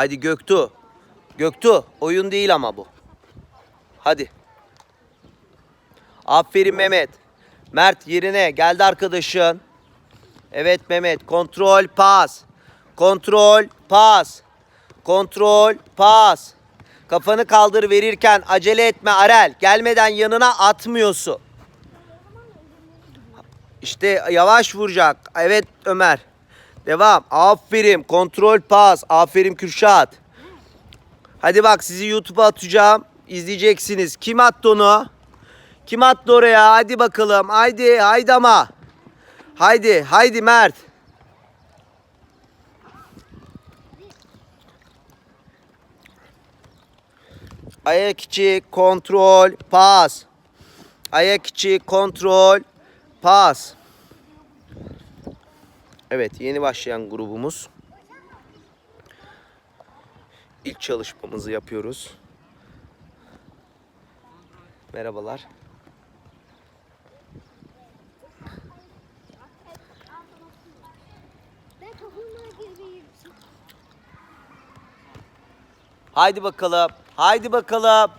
Hadi Göktuğ. Göktuğ oyun değil ama bu. Hadi. Aferin Mehmet. Mert yerine geldi arkadaşın. Evet Mehmet kontrol pas. Kontrol pas. Kontrol pas. Kafanı kaldır verirken acele etme Arel. Gelmeden yanına atmıyorsun. İşte yavaş vuracak. Evet Ömer. Devam. Aferin. Kontrol pas. Aferin Kürşat. Hadi bak sizi YouTube'a atacağım. İzleyeceksiniz. Kim attı onu? Kim attı oraya? Hadi bakalım. Haydi. Haydi ama. Haydi. Haydi Mert. Ayak içi kontrol pas. Ayak içi kontrol pas. Evet yeni başlayan grubumuz. İlk çalışmamızı yapıyoruz. Merhabalar. Haydi bakalım. Haydi bakalım.